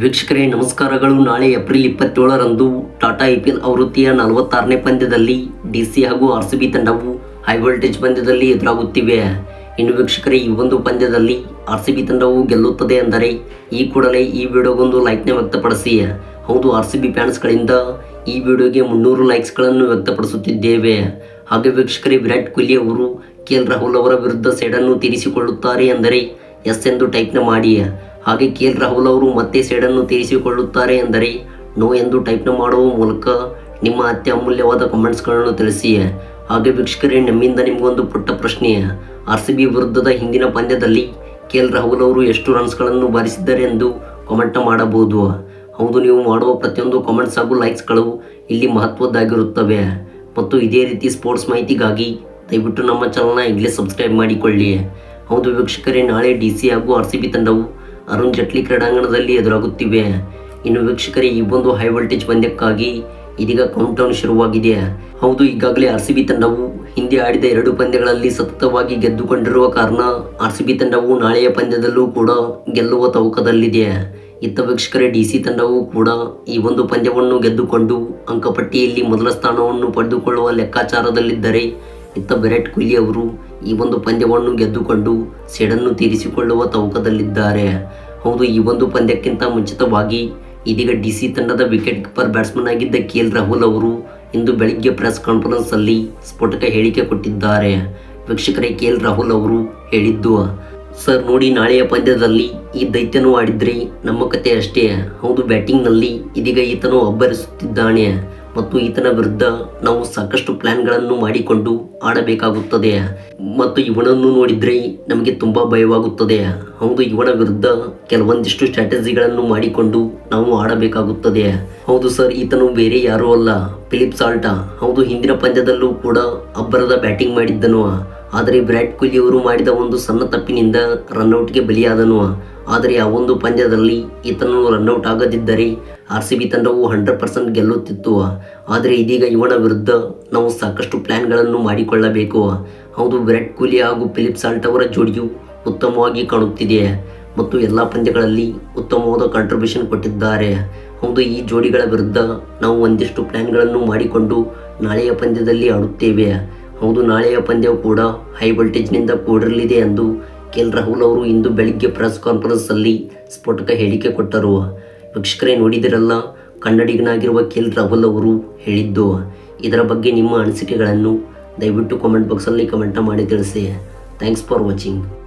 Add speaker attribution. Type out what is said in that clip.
Speaker 1: ವೀಕ್ಷಕರೇ, ನಮಸ್ಕಾರಗಳು. ನಾಳೆ ಏಪ್ರಿಲ್ ಇಪ್ಪತ್ತೇಳರಂದು ಟಾಟಾ ಐ ಪಿ ಎಲ್ ಆವೃತ್ತಿಯ ನಲವತ್ತಾರನೇ ಪಂದ್ಯದಲ್ಲಿ ಡಿ ಸಿ ಹಾಗೂ ಆರ್ ಸಿ ಬಿ ತಂಡವು ಹೈ ವೋಲ್ಟೇಜ್ ಪಂದ್ಯದಲ್ಲಿ ಎದುರಾಗುತ್ತಿವೆ. ಇನ್ನು ವೀಕ್ಷಕರೇ, ಈ ಒಂದು ಪಂದ್ಯದಲ್ಲಿ ಆರ್ ಸಿ ಬಿ ತಂಡವು ಗೆಲ್ಲುತ್ತದೆ ಅಂದರೆ ಈ ಕೂಡಲೇ ಈ ವಿಡಿಯೋಗೊಂದು ಲೈಕ್ನ ವ್ಯಕ್ತಪಡಿಸಿ. ಹೌದು, ಆರ್ ಸಿ ಬಿ ಫ್ಯಾನ್ಸ್ಗಳಿಂದ ಈ ವಿಡಿಯೋಗೆ ಮುನ್ನೂರು ಲೈಕ್ಸ್ಗಳನ್ನು ವ್ಯಕ್ತಪಡಿಸುತ್ತಿದ್ದೇವೆ. ಹಾಗೆ ವೀಕ್ಷಕರೇ, ವಿರಾಟ್ ಕೊಹ್ಲಿ ಅವರು ಕೆ ಎಲ್ ರಾಹುಲ್ ಅವರ ವಿರುದ್ಧ ಸೈಡನ್ನು ತೀರಿಸಿಕೊಳ್ಳುತ್ತಾರೆ ಅಂದರೆ ಎಸ್ ಎಂದು ಟೈಪ್ನ ಮಾಡಿ. ಹಾಗೆ ಕೆ ಎಲ್ ರಾಹುಲ್ ಅವರು ಮತ್ತೆ ಸೇಡನ್ನು ತೀರಿಸಿಕೊಳ್ಳುತ್ತಾರೆ ಎಂದರೆ ನೋ ಎಂದು ಟೈಪ್ನ ಮಾಡುವ ಮೂಲಕ ನಿಮ್ಮ ಅತ್ಯಮೂಲ್ಯವಾದ ಕಮೆಂಟ್ಸ್ಗಳನ್ನು ತಿಳಿಸಿ. ಹಾಗೆ ವೀಕ್ಷಕರೇ, ನಮ್ಮಿಂದ ನಿಮಗೊಂದು ಪುಟ್ಟ ಪ್ರಶ್ನೆ. ಆರ್ ಸಿ ಬಿ ವಿರುದ್ಧದ ಹಿಂದಿನ ಪಂದ್ಯದಲ್ಲಿ ಕೆ ಎಲ್ ರಾಹುಲ್ ಅವರು ಎಷ್ಟು ರನ್ಸ್ಗಳನ್ನು ಬಾರಿಸಿದ್ದಾರೆ ಎಂದು ಕಮೆಂಟ್ ಮಾಡಬಹುದು. ಹೌದು, ನೀವು ಮಾಡುವ ಪ್ರತಿಯೊಂದು ಕಾಮೆಂಟ್ಸ್ ಹಾಗೂ ಲೈಕ್ಸ್ಗಳು ಇಲ್ಲಿ ಮಹತ್ವದ್ದಾಗಿರುತ್ತವೆ. ಮತ್ತು ಇದೇ ರೀತಿ ಸ್ಪೋರ್ಟ್ಸ್ ಮಾಹಿತಿಗಾಗಿ ದಯವಿಟ್ಟು ನಮ್ಮ ಚಾನಲ್ನ ಇಲ್ಲೇ ಸಬ್ಸ್ಕ್ರೈಬ್ ಮಾಡಿಕೊಳ್ಳಿ. ಹೌದು ವೀಕ್ಷಕರೇ, ನಾಳೆ ಡಿ ಸಿ ಹಾಗೂ ಆರ್ ಸಿ ಬಿ ತಂಡವು ಅರುಣ್ ಜೇಟ್ಲಿ ಕ್ರೀಡಾಂಗಣದಲ್ಲಿ ಎದುರಾಗುತ್ತಿವೆ. ಇನ್ನು ವೀಕ್ಷಕರೇ, ಈ ಒಂದು ಹೈ ವೋಲ್ಟೇಜ್ ಪಂದ್ಯಕ್ಕಾಗಿ ಇದೀಗ ಕೌಂಟ್ ಶುರುವಾಗಿದೆ. ಹೌದು, ಈಗಾಗಲೇ ಆರ್ ಸಿ ಬಿ ತಂಡವು ಹಿಂದೆ ಆಡಿದ ಎರಡು ಪಂದ್ಯಗಳಲ್ಲಿ ಸತತವಾಗಿ ಗೆದ್ದುಕೊಂಡಿರುವ ಕಾರಣ ಆರ್ ಸಿ ಬಿ ತಂಡವು ನಾಳೆಯ ಪಂದ್ಯದಲ್ಲೂ ಕೂಡ ಗೆಲ್ಲುವ ತವಕದಲ್ಲಿದೆ ಇತ್ತ ವೀಕ್ಷಕರೇ ಡಿ ಸಿ ತಂಡವು ಕೂಡ ಈ ಒಂದು ಪಂದ್ಯವನ್ನು ಗೆದ್ದುಕೊಂಡು ಅಂಕಪಟ್ಟಿಯಲ್ಲಿ ಮೊದಲ ಸ್ಥಾನವನ್ನು ಪಡೆದುಕೊಳ್ಳುವ ಲೆಕ್ಕಾಚಾರದಲ್ಲಿದ್ದರೆ ಇತ್ತ ವಿರಾಟ್ ಕೊಹ್ಲಿ ಅವರು ಈ ಒಂದು ಪಂದ್ಯವನ್ನು ಗೆದ್ದುಕೊಂಡು ಸೆಡನ್ನು ತೀರಿಸಿಕೊಳ್ಳುವ ತವಕದಲ್ಲಿದ್ದಾರೆ ಹೌದು, ಈ ಒಂದು ಪಂದ್ಯಕ್ಕಿಂತ ಮುಂಚಿತವಾಗಿ ಇದೀಗ ಡಿ ಸಿ ತಂಡದ ವಿಕೆಟ್ ಕೀಪರ್ ಬ್ಯಾಟ್ಸ್ಮನ್ ಆಗಿದ್ದ ಕೆ ಎಲ್ ರಾಹುಲ್ ಅವರು ಇಂದು ಬೆಳಿಗ್ಗೆ ಪ್ರೆಸ್ ಕಾನ್ಫರೆನ್ಸ್ ಅಲ್ಲಿ ಸ್ಫೋಟಕ ಹೇಳಿಕೆ ಕೊಟ್ಟಿದ್ದಾರೆ. ವೀಕ್ಷಕರೇ, ಕೆ ಎಲ್ ರಾಹುಲ್ ಅವರು ಹೇಳಿದ್ದು, ಸರ್, ನೋಡಿ, ನಾಳೆಯ ಪಂದ್ಯದಲ್ಲಿ ಈ ದೈತ್ಯನೂ ಆಡಿದ್ರೆ ನಮ್ಮ ಕತೆ ಅಷ್ಟೇ. ಹೌದು, ಬ್ಯಾಟಿಂಗ್ನಲ್ಲಿ ಇದೀಗ ಈತನು ಅಬ್ಬರಿಸುತ್ತಿದ್ದಾನೆ. ಮತ್ತು ಈತನ ವಿರುದ್ಧ ನಾವು ಸಾಕಷ್ಟು ಪ್ಲ್ಯಾನ್ಗಳನ್ನು ಮಾಡಿಕೊಂಡು ಆಡಬೇಕಾಗುತ್ತದೆ. ಮತ್ತು ಇವನನ್ನು ನೋಡಿದ್ರೆ ನಮಗೆ ತುಂಬಾ ಭಯವಾಗುತ್ತದೆ. ಹೌದು, ಇವನ ವಿರುದ್ಧ ಕೆಲವೊಂದಿಷ್ಟು ಸ್ಟ್ರಾಟಜಿಗಳನ್ನು ಮಾಡಿಕೊಂಡು ನಾವು ಆಡಬೇಕಾಗುತ್ತದೆ. ಹೌದು ಸರ್, ಈತನು ಬೇರೆ ಯಾರೂ ಅಲ್ಲ, ಫಿಲಿಪ್ ಸಾಲ್ಟಾ. ಹೌದು, ಹಿಂದಿನ ಪಂದ್ಯದಲ್ಲೂ ಕೂಡ ಅಬ್ಬರದ ಬ್ಯಾಟಿಂಗ್ ಮಾಡಿದ್ದನು. ಆದರೆ ವಿರಾಟ್ ಕೊಹ್ಲಿ ಅವರು ಮಾಡಿದ ಒಂದು ಸಣ್ಣ ತಪ್ಪಿನಿಂದ ರನ್ಔಟ್ಗೆ ಬಲಿಯಾದನು. ಆದರೆ ಆ ಒಂದು ಪಂದ್ಯದಲ್ಲಿ ಈತನು ರನ್ಔಟ್ ಆಗದಿದ್ದರೆ ಆರ್ ಸಿ ಬಿ ತಂಡವು ಹಂಡ್ರೆಡ್ ಪರ್ಸೆಂಟ್ ಗೆಲ್ಲುತ್ತಿತ್ತು. ಆದರೆ ಇದೀಗ ಇವನ ವಿರುದ್ಧ ನಾವು ಸಾಕಷ್ಟು ಪ್ಲ್ಯಾನ್ಗಳನ್ನು ಮಾಡಿಕೊಳ್ಳಬೇಕು. ಹೌದು, ವಿರಾಟ್ ಕೊಹ್ಲಿ ಹಾಗೂ ಫಿಲಿಪ್ ಸಾಲ್ಟ್ ಅವರ ಜೋಡಿಯು ಉತ್ತಮವಾಗಿ ಕಾಣುತ್ತಿದೆ ಮತ್ತು ಎಲ್ಲ ಪಂದ್ಯಗಳಲ್ಲಿ ಉತ್ತಮವಾದ ಕಾಂಟ್ರಿಬ್ಯೂಷನ್ ಕೊಟ್ಟಿದ್ದಾರೆ. ಹೌದು, ಈ ಜೋಡಿಗಳ ವಿರುದ್ಧ ನಾವು ಒಂದಿಷ್ಟು ಪ್ಲ್ಯಾನ್ಗಳನ್ನು ಮಾಡಿಕೊಂಡು ನಾಳೆಯ ಪಂದ್ಯದಲ್ಲಿ ಆಡುತ್ತೇವೆ. ಹೌದು, ನಾಳೆಯ ಪಂದ್ಯವು ಕೂಡ ಹೈ ವೋಲ್ಟೇಜ್ನಿಂದ ಕೂಡಿರಲಿದೆ ಎಂದು ಕೆ ಎಲ್ ರಾಹುಲ್ ಅವರು ಇಂದು ಬೆಳಿಗ್ಗೆ ಪ್ರೆಸ್ ಕಾನ್ಫರೆನ್ಸಲ್ಲಿ ಸ್ಫೋಟಕ ಹೇಳಿಕೆ ಕೊಟ್ಟರು. ವೀಕ್ಷಕರೇ, ನೋಡಿದಿರಲ್ಲ, ಕನ್ನಡಿಗನಾಗಿರುವ ಕೆ ಎಲ್ ರಾಹುಲ್ ಅವರು ಹೇಳಿದ್ದು. ಇದರ ಬಗ್ಗೆ ನಿಮ್ಮ ಅನಿಸಿಕೆಗಳನ್ನು ದಯವಿಟ್ಟು ಕಾಮೆಂಟ್ ಬಾಕ್ಸಲ್ಲಿ ಕಮೆಂಟ್ ಮಾಡಿ ತಿಳಿಸಿ. Thanks for watching